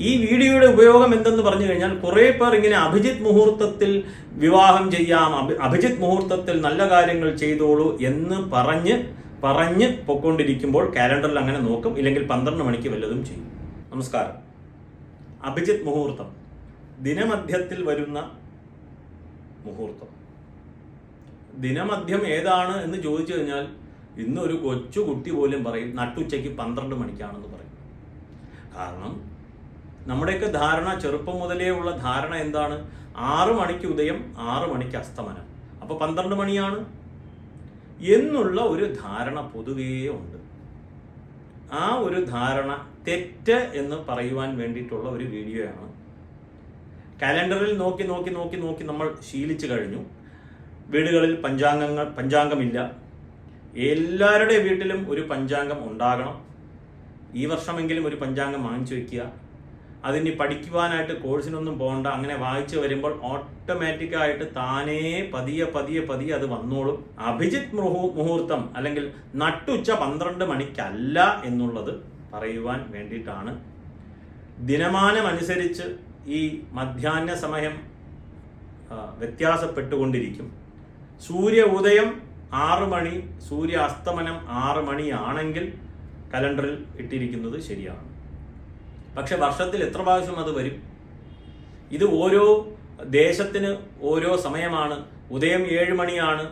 ഈ വീഡിയോയുടെ ഉപയോഗം എന്തെന്ന് പറഞ്ഞു കഴിഞ്ഞാൽ കുറേ പേർ ഇങ്ങനെ അഭിജിത് മുഹൂർത്തത്തിൽ വിവാഹം ചെയ്യാം അഭിജിത് മുഹൂർത്തത്തിൽ നല്ല കാര്യങ്ങൾ ചെയ്തോളൂ എന്ന് പറഞ്ഞ് പറഞ്ഞ് പൊക്കൊണ്ടിരിക്കുമ്പോൾ കാലണ്ടറിൽ അങ്ങനെ നോക്കും ഇല്ലെങ്കിൽ പന്ത്രണ്ട് മണിക്ക് വല്ലതും ചെയ്യും. നമസ്കാരം. അഭിജിത് മുഹൂർത്തം. ദിനമധ്യത്തിൽ വരുന്ന മുഹൂർത്തം. ദിനമധ്യം ഏതാണ് എന്ന് ചോദിച്ചു കഴിഞ്ഞാൽ ഇന്നൊരു കൊച്ചു കുട്ടി പോലും പറയും നട്ടുച്ചയ്ക്ക് പന്ത്രണ്ട് മണിക്കാണെന്ന് പറയും. കാരണം നമ്മുടെയൊക്കെ ധാരണ ചെറുപ്പം മുതലേ ഉള്ള ധാരണ എന്താണ്? ആറ് മണിക്ക് ഉദയം ആറ് മണിക്ക് അസ്തമനം. അപ്പോൾ പന്ത്രണ്ട് മണിയാണ്? എന്നുള്ള ഒരു ധാരണ പൊതുവേ ഉണ്ട്. ആ ഒരു ധാരണ തെറ്റ് എന്ന് പറയുവാൻ വേണ്ടിയിട്ടുള്ള ഒരു വീഡിയോയാണ്. കലണ്ടറിൽ നോക്കി നോക്കി നോക്കി നോക്കി നമ്മൾ ശീലിച്ചു കഴിഞ്ഞു. വീടുകളിൽ പഞ്ചാംഗങ്ങൾ പഞ്ചാംഗമില്ല. എല്ലാവരുടെ വീട്ടിലും ഒരു പഞ്ചാംഗം ഉണ്ടാകണം. ഈ വർഷമെങ്കിലും ഒരു പഞ്ചാംഗം വാങ്ങിച്ചു വെക്കുക അതിന് പഠിക്കുവാനായിട്ട് കോഴ്സിനൊന്നും പോകണ്ട അങ്ങനെ വായിച്ചു വരുമ്പോൾ ഓട്ടോമാറ്റിക്കായിട്ട് താനേ പതിയെ പതിയെ പതിയെ അത് വന്നോളും. അഭിജിത് മുഹൂ മുഹൂർത്തം അല്ലെങ്കിൽ നട്ടുച്ച പന്ത്രണ്ട് മണിക്കല്ല എന്നുള്ളത് പറയുവാൻ വേണ്ടിയിട്ടാണ്. ദിനമാനമനുസരിച്ച് ഈ മധ്യാഹ്ന സമയം വ്യത്യാസപ്പെട്ടുകൊണ്ടിരിക്കും. സൂര്യ ഉദയം ആറ് മണി സൂര്യ അസ്തമനം ആറ് മണിയാണെങ്കിൽ കലണ്ടറിൽ ഇട്ടിരിക്കുന്നത് ശരിയാണ്. പക്ഷെ വർഷത്തിൽ എത്ര പ്രാവശ്യം അത് വരും? ഇത് ഓരോ ദേശത്തിന് ഓരോ സമയമാണ്. ഉദയം ഏഴ് മണിയാണ്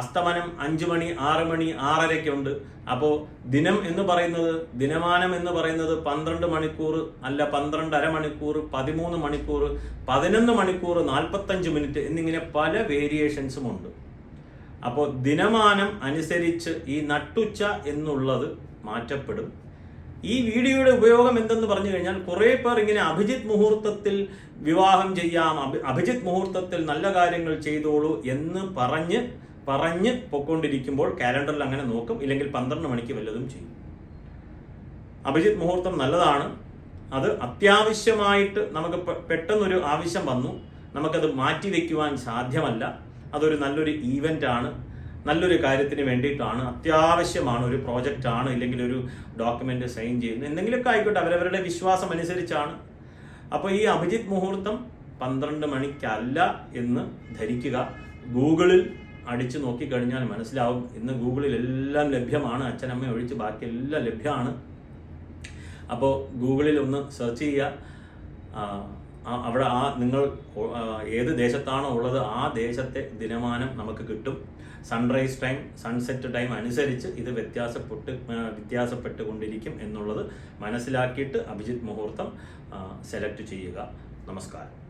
അസ്തമനം അഞ്ചു മണി ആറ് മണി ആറരയ്ക്കുണ്ട്. അപ്പോൾ ദിനം എന്ന് പറയുന്നത് ദിനമാനം എന്ന് പറയുന്നത് പന്ത്രണ്ട് മണിക്കൂർ അല്ല പന്ത്രണ്ടര മണിക്കൂർ പതിമൂന്ന് മണിക്കൂർ പതിനൊന്ന് മണിക്കൂർ നാൽപ്പത്തഞ്ച് മിനിറ്റ് എന്നിങ്ങനെ പല വേരിയേഷൻസും ഉണ്ട്. അപ്പോൾ ദിനമാനം അനുസരിച്ച് ഈ നട്ടുച്ച എന്നുള്ളത് മാറ്റപ്പെടും. ഈ വീഡിയോയുടെ ഉപയോഗം എന്തെന്ന് പറഞ്ഞു കഴിഞ്ഞാൽ കുറേ പേർ ഇങ്ങനെ അഭിജിത് മുഹൂർത്തത്തിൽ വിവാഹം ചെയ്യാം അഭിജിത് മുഹൂർത്തത്തിൽ നല്ല കാര്യങ്ങൾ ചെയ്തോളൂ എന്ന് പറഞ്ഞ് പറഞ്ഞ് പൊക്കൊണ്ടിരിക്കുമ്പോൾ കാലണ്ടറിൽ അങ്ങനെ നോക്കും ഇല്ലെങ്കിൽ പന്ത്രണ്ട് മണിക്ക് വല്ലതും ചെയ്യും. അഭിജിത് മുഹൂർത്തം നല്ലതാണ്. അത് അത്യാവശ്യമായിട്ട് നമുക്ക് പെട്ടെന്നൊരു ആവശ്യം വന്നു. നമുക്കത് മാറ്റി വയ്ക്കുവാൻ സാധ്യമല്ല. അതൊരു നല്ലൊരു ഈവന്റ് ആണ്. നല്ലൊരു കാര്യത്തിന് വേണ്ടിയിട്ടാണ് അത്യാവശ്യമാണ് ഒരു പ്രോജക്റ്റ് ആണ് ഇല്ലെങ്കിൽ ഒരു ഡോക്യുമെന്റ് സൈൻ ചെയ്യുന്നു എന്തെങ്കിലുമൊക്കെ ആയിക്കോട്ടെ അവരവരുടെ വിശ്വാസം അനുസരിച്ചാണ്. അപ്പോൾ ഈ അഭിജിത്ത് മുഹൂർത്തം പന്ത്രണ്ട് മണിക്കല്ല എന്ന് ധരിക്കുക. ഗൂഗിളിൽ അടിച്ചു നോക്കിക്കഴിഞ്ഞാൽ മനസ്സിലാവും. ഇന്ന് ഗൂഗിളിൽ എല്ലാം ലഭ്യമാണ്. അച്ഛനമ്മ ഒഴിച്ച് ബാക്കി എല്ലാം ലഭ്യമാണ്. അപ്പോൾ ഗൂഗിളിൽ ഒന്ന് സെർച്ച് ചെയ്യുക. അവിടെ ആ നിങ്ങൾ ഏത് ദേശത്താണോ ഉള്ളത് ആ ദേശത്തെ ദിനമാനം നമുക്ക് കിട്ടും. സൺറൈസ് ടൈം സൺസെറ്റ് ടൈം അനുസരിച്ച് ഇത് വ്യത്യാസപ്പെട്ട് വ്യത്യാസപ്പെട്ട് വ്യത്യാസപ്പെട്ടുകൊണ്ടിരിക്കും എന്നുള്ളത് മനസ്സിലാക്കിയിട്ട് അഭിജിത് മുഹൂർത്തം സെലക്ട് ചെയ്യുക. നമസ്കാരം.